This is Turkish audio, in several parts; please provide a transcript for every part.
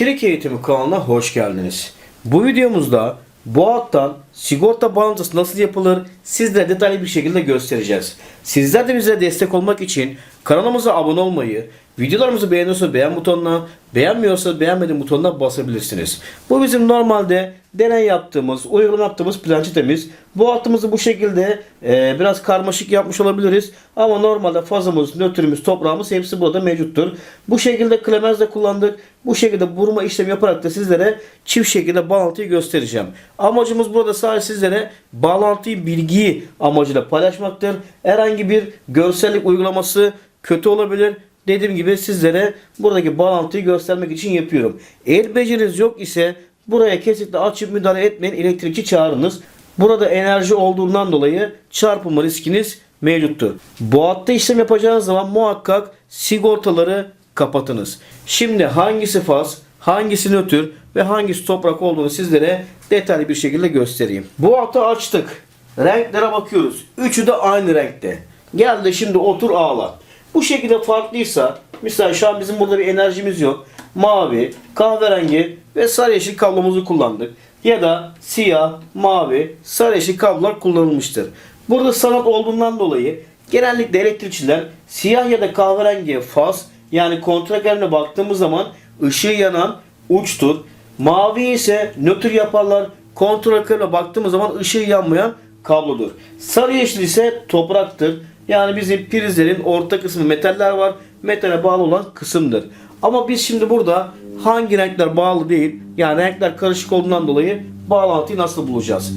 Elektrik eğitimi kanalına hoş geldiniz. Bu videomuzda bu hattan sigorta bağlantısı nasıl yapılır sizlere detaylı bir şekilde göstereceğiz. Sizler de bize destek olmak için kanalımıza abone olmayı, videolarımızı beğeniyorsanız beğen butonuna, beğenmiyorsanız beğenmedim butonuna basabilirsiniz. Bu bizim normalde deney yaptığımız, uygulama yaptığımız planşetemiz. Bu hattımızı bu şekilde e, biraz karmaşık yapmış olabiliriz. Ama normalde fazımız, nötrümüz, toprağımız hepsi burada mevcuttur. Bu şekilde klemenzle kullandık. Bu şekilde vurma işlemi yaparak da sizlere çift şekilde bağlantıyı göstereceğim. Amacımız burada sadece sizlere bağlantıyı bilgiyi amacıyla paylaşmaktır. Herhangi bir görsellik uygulaması kötü olabilir. Dediğim gibi sizlere buradaki bağlantıyı göstermek için yapıyorum. Eğer beceriniz yok ise buraya kesinlikle açıp müdahale etmeyin. Elektrikçi çağırınız. Burada enerji olduğundan dolayı çarpılma riskiniz mevcuttur. Bu hatta işlem yapacağınız zaman muhakkak sigortaları kapatınız. Şimdi hangisi faz, hangisi nötr ve hangisi toprak olduğunu sizlere detaylı bir şekilde göstereyim. Bu hattı açtık. Renklere bakıyoruz. Üçü de aynı renkte. Gel de şimdi otur ağla. Bu şekilde farklıysa mesela şu an bizim burada bir enerjimiz yok. Mavi, kahverengi ve sarı yeşil kablomuzu kullandık. Ya da siyah, mavi, sarı yeşil kablolar kullanılmıştır. Burada sanat olduğundan dolayı genellikle elektrikçiler siyah ya da kahverengiye faz yani kontrakerine baktığımız zaman ışığı yanan uçtur. Mavi ise nötr yaparlar. Kontrolörle baktığımız zaman ışığı yanmayan kablodur. Sarı yeşil ise topraktır. Yani bizim prizlerin orta kısmı metaller var. Metale bağlı olan kısımdır. Ama biz şimdi burada hangi renkler bağlı değil yani renkler karışık olduğundan dolayı bağlantıyı nasıl bulacağız?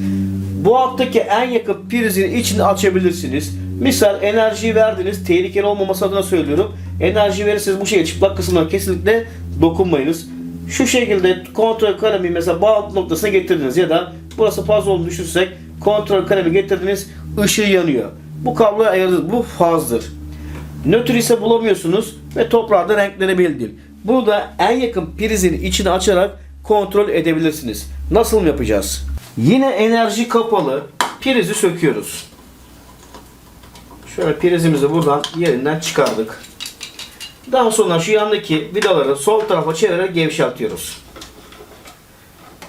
Bu hattaki en yakın prizin içini açabilirsiniz. Misal enerjiyi verdiniz. Tehlikeli olmaması adına söylüyorum. Enerji verirseniz bu şekilde çıplak kısımlara kesinlikle dokunmayınız. Şu şekilde kontrol kalemi mesela bağlantı noktasına getirdiniz ya da burası fazla olduğunu düşünürsek kontrol kalemi getirdiniz ışığı yanıyor. Bu kabloyu ayırdınız. Bu fazdır. Nötr ise bulamıyorsunuz ve toprağda değil. Bunu da en yakın prizin içini açarak kontrol edebilirsiniz. Nasıl mı yapacağız? Yine enerji kapalı prizi söküyoruz. Şöyle prizimizi buradan yerinden çıkardık. Daha sonra şu yandaki vidaları sol tarafa çevirerek gevşeltiyoruz.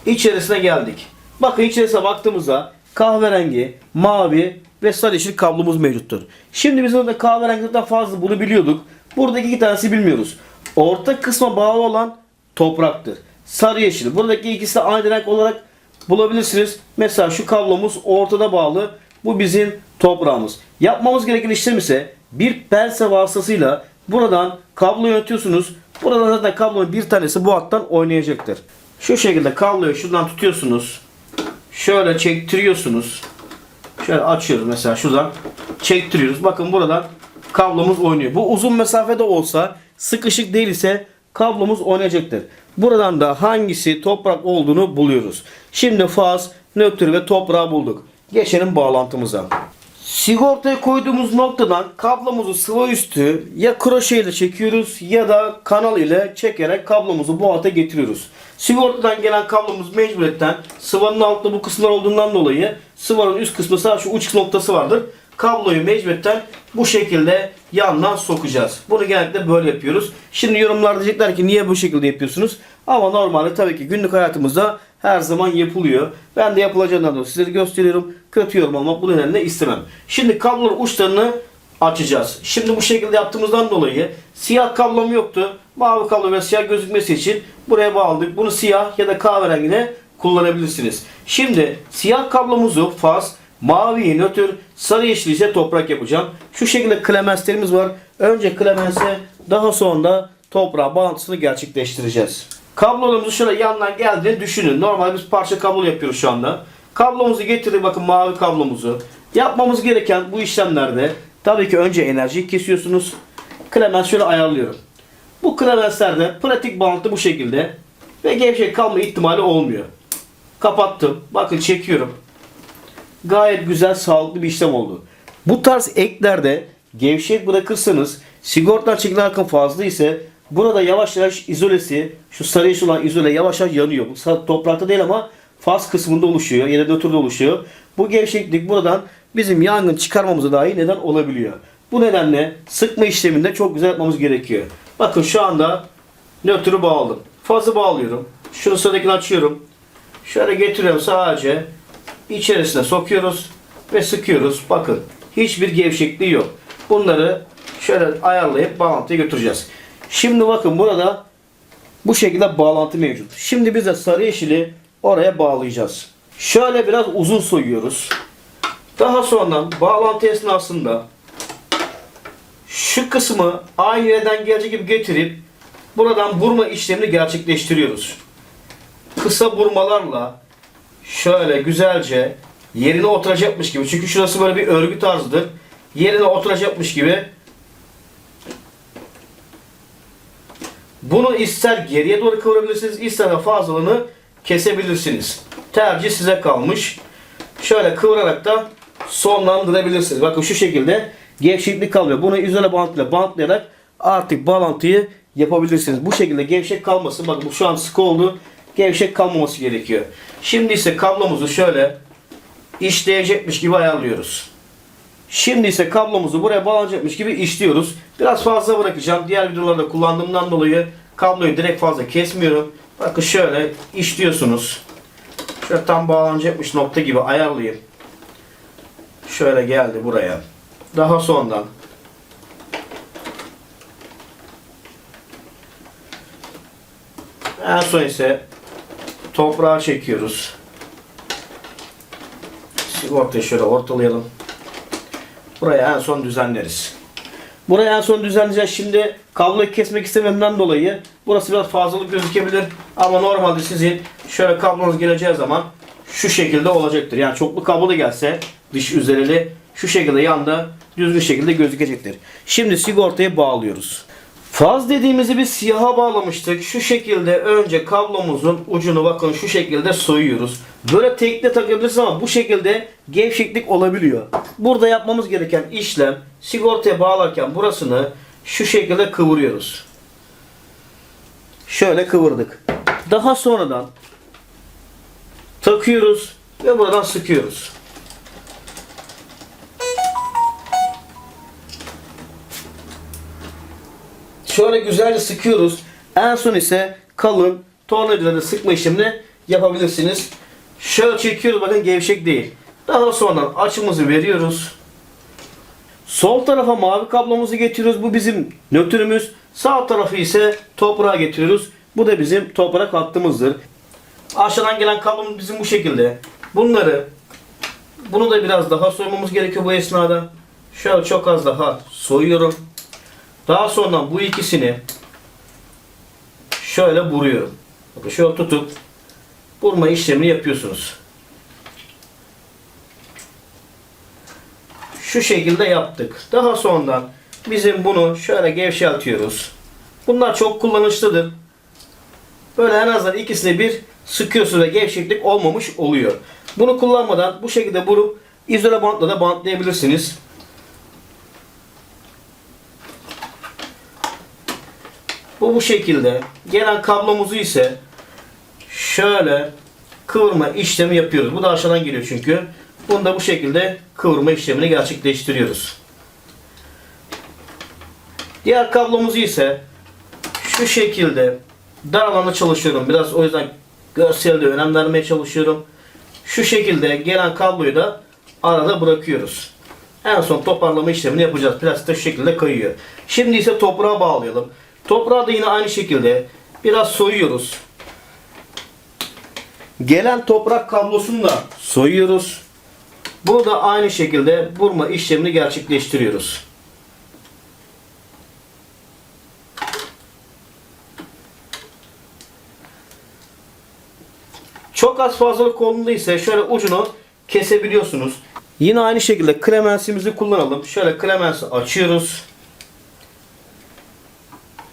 İçerisine geldik. Bakın içerisine baktığımızda kahverengi, mavi ve sarı yeşil kablomuz mevcuttur. Şimdi biz orada kahverengiden fazla bunu biliyorduk. Buradaki iki tanesi bilmiyoruz. Orta kısma bağlı olan topraktır. Sarı yeşil. Buradaki ikisi de aynı renk olarak bulabilirsiniz. Mesela şu kablomuz ortada bağlı. Bu bizim toprağımız. Yapmamız gereken işlem ise bir pense vasıtasıyla buradan kablo yönetiyorsunuz. Buradan zaten kablonun bir tanesi bu hattan oynayacaktır. Şu şekilde kabloyu şuradan tutuyorsunuz. Şöyle çektiriyorsunuz. Şöyle açıyoruz mesela şuradan çektiriyoruz. Bakın buradan kablomuz oynuyor. Bu uzun mesafede olsa sıkışık değil ise kablomuz oynayacaktır. Buradan da hangisi toprak olduğunu buluyoruz. Şimdi faz, nötr ve toprağı bulduk. Geçelim bağlantımıza. Sigortaya koyduğumuz noktadan kablomuzu sıvı üstü ya kroşe ile çekiyoruz ya da kanal ile çekerek kablomuzu bu hata getiriyoruz. Sigortadan gelen kablomuz mecburiyetten sıvanın altında bu kısımlar olduğundan dolayı sıvanın üst kısmı sadece şu uç noktası vardır. Kabloyu mecburiyetten bu şekilde yandan sokacağız. Bunu genellikle böyle yapıyoruz. Şimdi yorumlarda diyecekler ki niye bu şekilde yapıyorsunuz? Ama normalde tabii ki günlük hayatımızda her zaman yapılıyor. Ben de yapılacağından dolayı gösteriyorum. Kötü yorum almak bu nedenle istemem. Şimdi kabloların uçlarını açacağız. Şimdi bu şekilde yaptığımızdan dolayı siyah kablom yoktu. Mavi kablo ve siyah gözükmesi için buraya bağladık. Bunu siyah ya da kahverengine kullanabilirsiniz. Şimdi siyah kablomuzu faz, mavi nötr, sarı yeşil ise toprak yapacağım. Şu şekilde klemenslerimiz var. Önce klemense daha sonra toprağa bağlantısını gerçekleştireceğiz. Kablolarımızı şöyle yandan geldiğini düşünün. Normalde biz parça kablo yapıyoruz şu anda. Kablomuzu getirdik bakın mavi kablomuzu. Yapmamız gereken bu işlemlerde tabii ki önce enerjiyi kesiyorsunuz. Klemens şöyle ayarlıyorum. Bu klemenslerde pratik bağlantı bu şekilde ve gevşek kalma ihtimali olmuyor. Kapattım. Bakın çekiyorum. Gayet güzel sağlıklı bir işlem oldu. Bu tarz eklerde gevşek bırakırsanız sigortadan çekilen akım fazla ise burada yavaş yavaş izolesi şu sarı yeşil olan izole yavaş yavaş yanıyor. Bu toprakta değil ama faz kısmında oluşuyor da nötrde oluşuyor. Bu gevşeklik buradan bizim yangın çıkarmamıza dahi neden olabiliyor. Bu nedenle sıkma işleminde çok güzel yapmamız gerekiyor. Bakın şu anda nötrü bağladım. fazı bağlıyorum. Şunu sıradakini açıyorum. Şöyle getiriyorum sadece içerisine sokuyoruz ve sıkıyoruz. Bakın hiçbir gevşekliği yok. Bunları şöyle ayarlayıp bağlantıya götüreceğiz. Şimdi bakın burada bu şekilde bağlantı mevcut. Şimdi biz de sarı yeşili oraya bağlayacağız. Şöyle biraz uzun soyuyoruz. Daha sonra bağlantı esnasında şu kısmı aynı yerden gelecek gibi getirip buradan burma işlemini gerçekleştiriyoruz. Kısa burmalarla şöyle güzelce yerine oturacakmış gibi. Çünkü şurası böyle bir örgü tarzıdır. Yerine oturacakmış gibi Bunu ister geriye doğru kıvırabilirsiniz, ister de fazlalığını kesebilirsiniz. Tercih size kalmış. Şöyle kıvırarak da sonlandırabilirsiniz. Bakın şu şekilde gevşeklik kalmıyor. Bunu izole bantla bantlayarak artık bağlantıyı yapabilirsiniz. Bu şekilde gevşek kalmasın. Bakın bu şu an sıkı oldu. Gevşek kalmaması gerekiyor. Şimdi ise kablomuzu şöyle işleyecekmiş gibi ayarlıyoruz. Şimdi ise kablomuzu buraya bağlanacakmış gibi işliyoruz. Biraz fazla bırakacağım. Diğer videolarda kullandığımdan dolayı kabloyu direkt fazla kesmiyorum. Bakın şöyle işliyorsunuz. Şöyle tam bağlanacakmış nokta gibi ayarlayayım. Şöyle geldi buraya. Daha sonradan en son ise toprağa çekiyoruz. Sigortayı şöyle ortalayalım. Buraya en son düzenleriz. Buraya en son düzenleyeceğiz. Şimdi kabloyu kesmek istememden dolayı burası biraz fazlalık gözükebilir. Ama normalde sizin şöyle kablonuz geleceği zaman şu şekilde olacaktır. Yani çoklu kablo da gelse dış üzerili şu şekilde yanda düzgün şekilde gözükecektir. Şimdi sigortayı bağlıyoruz. Faz dediğimizi biz siyaha bağlamıştık. Şu şekilde önce kablomuzun ucunu bakın şu şekilde soyuyoruz. Böyle tekne takabilirsiniz ama bu şekilde gevşeklik olabiliyor. Burada yapmamız gereken işlem sigortaya bağlarken burasını şu şekilde kıvırıyoruz. Şöyle kıvırdık. Daha sonradan takıyoruz ve buradan sıkıyoruz. Şöyle güzelce sıkıyoruz. En son ise kalın tornavidayla sıkma işlemini yapabilirsiniz. Şöyle çekiyoruz bakın gevşek değil. Daha sonra açımızı veriyoruz. Sol tarafa mavi kablomuzu getiriyoruz. Bu bizim nötrümüz. Sağ tarafı ise toprağa getiriyoruz. Bu da bizim toprak hattımızdır. Aşağıdan gelen kablomuz bizim bu şekilde. Bunları bunu da biraz daha soymamız gerekiyor bu esnada. Şöyle çok az daha soyuyorum. Daha sonra bu ikisini şöyle vuruyorum. Bakın şöyle tutup vurma işlemini yapıyorsunuz. Şu şekilde yaptık. Daha sonra bizim bunu şöyle gevşeltiyoruz. Bunlar çok kullanışlıdır. Böyle en azından ikisini bir sıkıyorsunuz ve gevşeklik olmamış oluyor. Bunu kullanmadan bu şekilde vurup izole bantla da bantlayabilirsiniz. Bu bu şekilde. Gelen kablomuzu ise şöyle kıvırma işlemi yapıyoruz. Bu da aşağıdan geliyor çünkü. Bunu da bu şekilde kıvırma işlemini gerçekleştiriyoruz. Diğer kablomuzu ise şu şekilde dar alanda çalışıyorum. Biraz o yüzden görselde önem vermeye çalışıyorum. Şu şekilde gelen kabloyu da arada bırakıyoruz. En son toparlama işlemini yapacağız. Plastik de şu şekilde kayıyor. Şimdi ise toprağa bağlayalım. Toprağı da yine aynı şekilde biraz soyuyoruz. Gelen toprak kablosunu da soyuyoruz. Bunu da aynı şekilde vurma işlemini gerçekleştiriyoruz. Çok az fazlalık olduğunda ise şöyle ucunu kesebiliyorsunuz. Yine aynı şekilde klemensimizi kullanalım. Şöyle klemensi açıyoruz.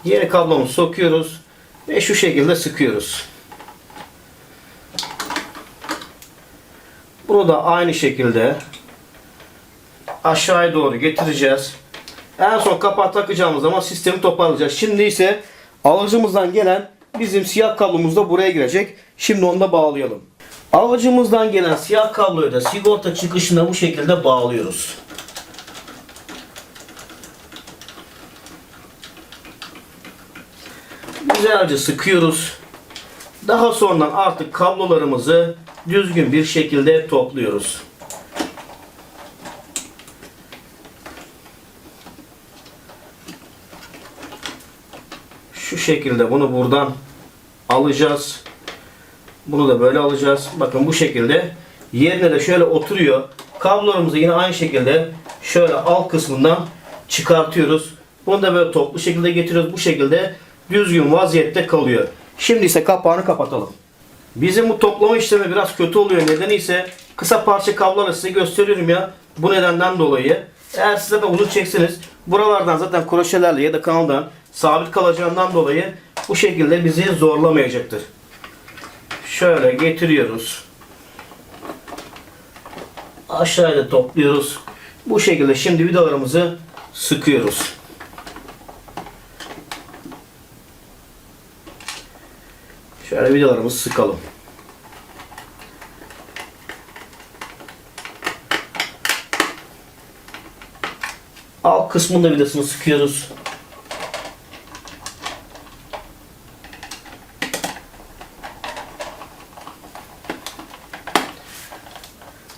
Yeni kablomuzu sokuyoruz ve şu şekilde sıkıyoruz. Bunu da aynı şekilde aşağıya doğru getireceğiz. En son kapağı takacağımız zaman sistemi toparlayacağız. Şimdi ise alıcımızdan gelen bizim siyah kablomuz da buraya girecek. Şimdi onu da bağlayalım. Alıcımızdan gelen siyah kabloyu da sigorta çıkışına bu şekilde bağlıyoruz. Güzelce sıkıyoruz. Daha sonra artık kablolarımızı düzgün bir şekilde topluyoruz. Şu şekilde bunu buradan alacağız. Bunu da böyle alacağız. Bakın bu şekilde yerine de şöyle oturuyor. Kablolarımızı yine aynı şekilde şöyle alt kısmından çıkartıyoruz. Bunu da böyle toplu şekilde getiriyoruz. Bu şekilde düzgün vaziyette kalıyor. Şimdi ise kapağını kapatalım. Bizim bu toplama işlemi biraz kötü oluyor. Nedeni ise kısa parça kabloları size gösteriyorum ya. Bu nedenden dolayı. Eğer size de uzun çekseniz buralardan zaten kroşelerle ya da kanaldan sabit kalacağından dolayı bu şekilde bizi zorlamayacaktır. Şöyle getiriyoruz. Aşağıya topluyoruz. Bu şekilde şimdi vidalarımızı sıkıyoruz. Şöyle vidalarımızı sıkalım. Alt kısmında vidasını sıkıyoruz.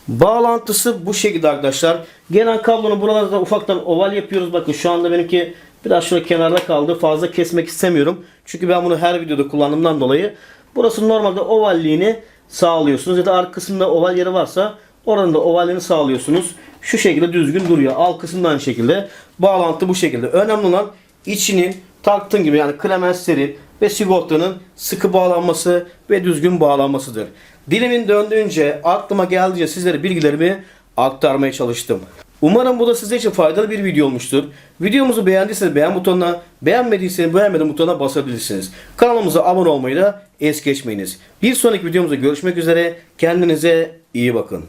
Bağlantısı bu şekilde arkadaşlar. Genel kablonu buralarda ufaktan oval yapıyoruz. Bakın şu anda benimki biraz şöyle kenarda kaldı. Fazla kesmek istemiyorum. Çünkü ben bunu her videoda kullandığımdan dolayı. Burası normalde ovalliğini sağlıyorsunuz. Ya da arka kısmında oval yeri varsa oranın da ovalliğini sağlıyorsunuz. Şu şekilde düzgün duruyor. Alt kısımda aynı şekilde. Bağlantı bu şekilde. Önemli olan içinin taktığın gibi yani klemenslerin ve sigortanın sıkı bağlanması ve düzgün bağlanmasıdır. Dilimin döndüğünce aklıma geldiğince sizlere bilgilerimi aktarmaya çalıştım. Umarım bu da sizler için faydalı bir video olmuştur. Videomuzu beğendiyseniz beğen butonuna, beğenmediyseniz beğenmedim butonuna basabilirsiniz. Kanalımıza abone olmayı da es geçmeyiniz. Bir sonraki videomuzda görüşmek üzere. Kendinize iyi bakın.